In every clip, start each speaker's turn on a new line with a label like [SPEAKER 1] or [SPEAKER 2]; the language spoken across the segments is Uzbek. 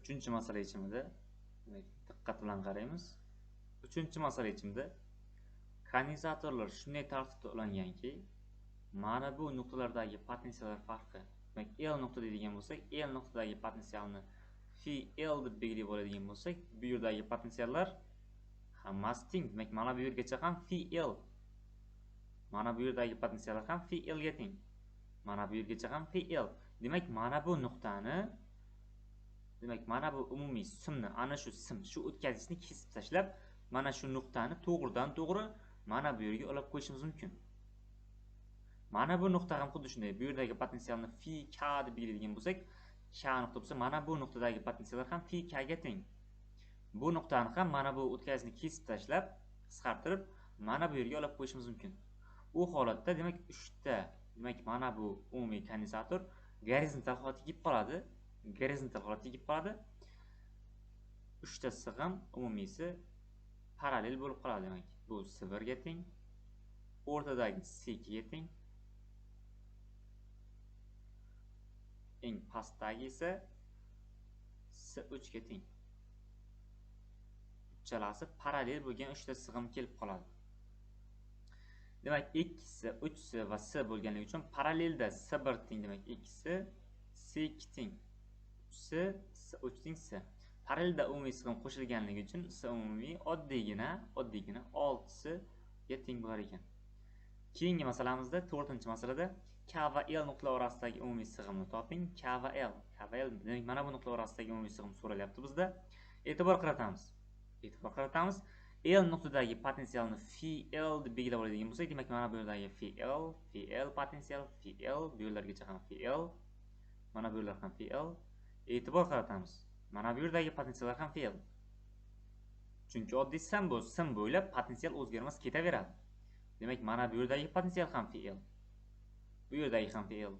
[SPEAKER 1] uchinchi masala yechimida demak diqqat bilan qaraymiz. Uchinchi masala yechimida kondensatorlar shunday tartibda ulanganki mana bu nuqtalardagi potensiallar farqi. Demak l nuqta deydigan bo'lsak l nuqtadagi potensialni phi l deb belgilab oladigan bo'lsak bu yerdagi potensiallar hammasi teng. Demak mana bu yergacha ham phi l. Mana bu yerdagi potensiallar ham phi l ga teng. Mana bu yergacha ham fi l. Demak mana bu nuqtani demak mana bu umumiy simni ana shu sim shu o'tkazgichni kesib tashlab mana shu nuqtani to'g'ridan to'g'ri mana bu yerga olib qo'yishimiz mumkin. Mana bu nuqta ham xuddi shunday bu yerdagi potensialni fi k deb belgilaydigan bo'lsak k nuqta bo'lsa mana bu nuqtadagi potensiallar ham fi k ga teng. Bu nuqtani ham mana bu o'tkazgichni kesib tashlab qisqartirib mana bu yerga olib qo'yishimiz mumkin. U holatda demak uchta demak mana bu umumiy kondensator gorizontal holatga kelib qoladi. Gorizontal holatga kelib qoladi. Uchtasi ham umumiysi parallel bo'lib qoladi demak. Bu s birga teng o'rtadagi s ikkiga teng. Eng pastdagi esa s uchga teng. Uchalasi parallel bo'lgan uchta sig'im kelib qoladi. Demak ikkisi uchsi va s bo'lganligi uchun parallelda s bir teng demak ikkisi s ikki teng. S uchning s parallelda umumiy sig'im qo'shilganligi uchun s umumiy oddiygina oddiygina oltisiga teng bo'lar ekan. Keyingi masalamizda to'rtinchi masalada k va l nuqtalar orasidagi umumiy sig'imni toping. K va l k va l demak mana bu nuqtalar orasidagi umumiy sig'im so'ralyapti bizda. E'tibor qaratamiz. E'tibor qaratamiz. L nuqtadagi potensialni phi l deb belgilab oladigan bo'lsak demak mana bu yerdagi phi l phi l potensial phi l bu yerlargacha ham phi l mana bu yerlar ham phi l. e'tibor qaratamiz mana bu yerdagi potensiallar ham fe'l. chunki oddiy sim bu sim bo'ylab potensial o'zgarmas ketaveradi demak mana bu yerdagi potensial ham fe'l. bu yerdagi ham fe'l.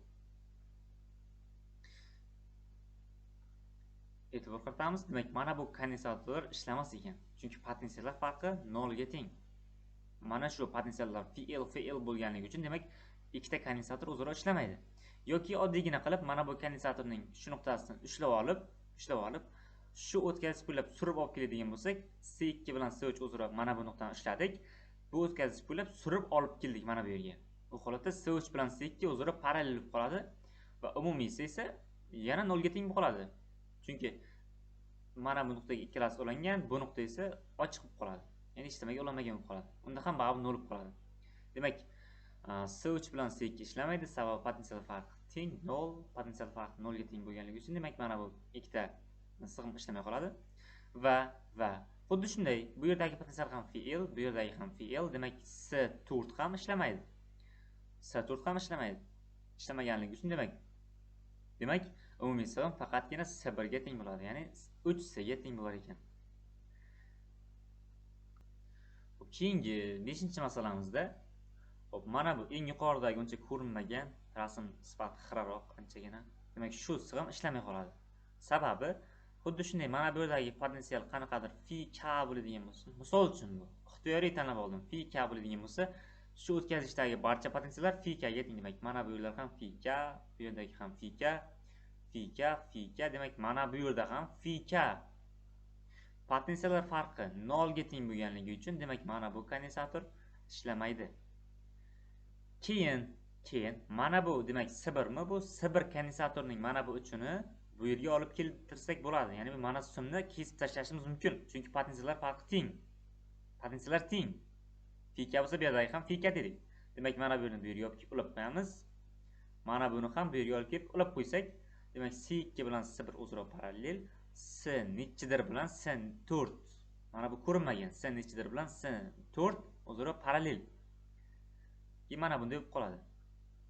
[SPEAKER 1] e'tibor qaratamiz demak mana bu kondensatorlar ishlamas ekan chunki potensiallar farqi nolga teng mana shu potensiallar fe'l fe'l bo'lganligi uchun demak ikkita kondensator o'zaro ishlamaydi yoki oddiygina qilib mana bu kondensatorning shu nuqtasini ushlab olib ushlab olib shu o'tkazgich bo'ylab surib olib keladigan bo'lsak c2 bilan c3 o'zaro mana bu nuqtani ishladik bu o'tkazgich bo'ylab surib olib keldik mana bu yerga. Bu holatda c3 bilan c2 o'zaro parallel bo'lib qoladi va umumiysi esa yana nolga teng bo'lib qoladi. Chunki mana bu nuqtaga ikkalasi ulangan bu nuqta esa ochiq bo'lib qoladi. Ya'ni hech nimaga ulanmagan bo'lib qoladi. Unda ham baribir nol bo'lib qoladi. Demak s uch bilan s ikki ishlamaydi sababi potensial farqi teng nol potensial farqi nolga teng bo'lganligi uchun demak mana bu ikkita sig'im ishlamay qoladi. Va va. Xuddi shunday bu yerdagi potensial ham fl bu yerdagi ham fl demak s to'rt ham ishlamaydi. S to'rt ham ishlamaydi. Ishlamaganligi uchun demak demak umumiy sig'im faqatgina s birga teng bo'ladi ya'ni uch sga teng bo'lar ekan. Keyingi beshinchi masalamizda hop mana bu eng yuqoridagi uncha ko'rinmagan rasm sifati xiraroq anchagina. Demak shu sig'im ishlamay qoladi. Sababi xuddi shunday mana bu yerdagi potensial qanaqadir fi k bo'ladigan bo'lsa misol uchun bu ixtiyoriy tanlab oldim fi k bo'ladigan bo'lsa shu o'tkazishdagi barcha potensiallar fi k ga teng demak mana bu yerlar ham fi k bu yerdagi ham fi k fi k fi k demak mana bu yerda ham fi k potensiallar farqi nolga teng bo'lganligi uchun demak mana bu kondensator ishlamaydi. Keyin keyin mana bu demak sibirmi bu? Sibir kondensatorning mana bu uchini bu yerga olib keltirsak bo'ladi. Ya'ni mana simni kesib tashlashimiz mumkin. Chunki potensiallar farqi teng. Potensiallar teng. Fika bo'lsa bu yerdagi ham fika dedik. Demak mana buni bu yerga olib ulab qo'yamiz. Mana buni ham bu yerga olib kelib ulab qo'ysak demak s ikki bilan s bir o'zaro parallel s nechidir bilan s to'rt. Mana bu ko'rinmagan. S nechidir bilan s to'rt o'zaro parallel. И mana bunday bo'lib qoladi.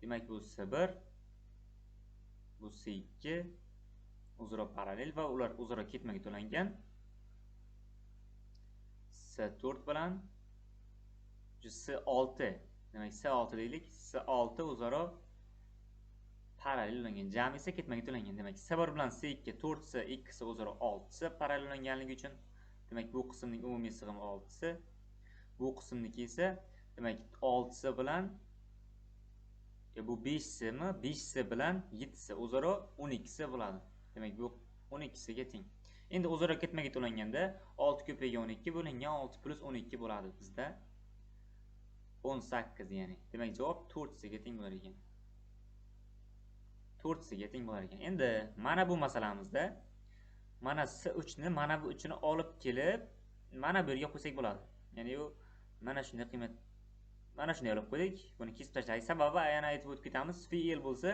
[SPEAKER 1] Demak bu C1 bu C2 o'zaro parallel va ular o'zaro ketma ket C4 bilan C6. demak s6 deylik C6 o'zaro parallel ulangan jami esa ketma ket ulangan demak s1 bilan C2 4C, 2s o'zaro 6C parallel ulanganligi uchun. Demak bu qismning umumiy sig'imi 6C, bu qismniki esa demak oltisi bilan e, bu besh smi bilan yettisi o'zaro o'n ikkisi bo'ladi. Demak bu o'n ikkisiga teng. Endi o'zaro ketma ket ulanganda 6 ko'paygan 12 bo'lingan 6 plus 12 bo'ladi bizda. 18 ya'ni. Demak javob 4 teng bo'lar ekan. 4 teng bo'lar ekan. Endi mana bu masalamizda mana s3 ni mana bu uchini olib kelib mana bu yerga qo'ysak bo'ladi. Ya'ni u mana shunday qiymat mana shunday olib qo'ydik. Buni kesib tashladik. Sababi yana aytib o'tib ketamiz fe'l bo'lsa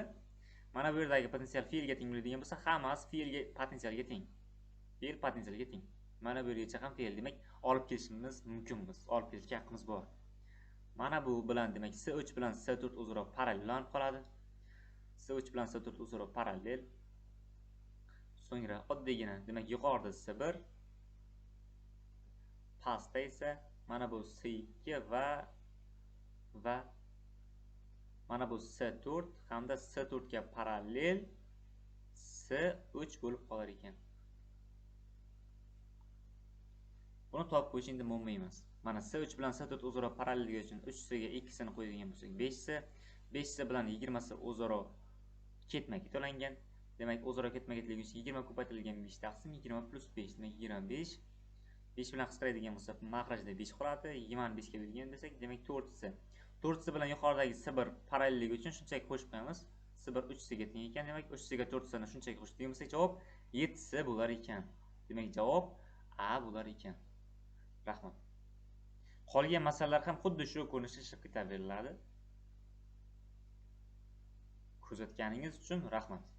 [SPEAKER 1] mana bu yerdagi potensial fe'lga teng bo'ladigan bo'lsa hammasi fe'lga potensialga teng. Fe'l potensialga teng. Mana bu yergacha ham fe'l demak olib kelishimiz mumkinmiz. Olib kelishga haqqimiz bor. Mana bu bilan demak s3 bilan s4 o'zaro parallellanib qoladi. S3 bilan s4 o'zaro parallel. So'ngra oddiygina demak yuqorida s1 pastda esa mana bu s2 va va mana bu s4 hamda s4 ga parallel s3 bo'lib qolar ekan. Buni topib qo'yish endi muammo emas. Mana s3 bilan s4 o'zaro parallelga uchun 3 siga 2 sini qo'yadigan bo'lsak 5S, 5S bilan 20S o'zaro ketma ket olingan. Demak o'zaro ketma ketligi uchun 20 ko'paytirilgan 5 taqsim 20 plus 5 demak 25 5 bilan qisqaradigan bo'lsa mahrajda 5 qoladi 20 5 ga bo'lgan desak demak 4 4 si bilan yuqoridagi s1 parallelligi uchun shunchaki qo'shib qo'yamiz. S1 3 siga teng ekan demak 3 siga 4 sini shunchaki qo'shadigan bo'lsak javob 7 si bo'lar ekan. Demak javob a bo'lar ekan. Rahmat. Qolgan masalalar ham xuddi shu ko'rinishda chiqib ketaveriladi. Kuzatganingiz uchun rahmat.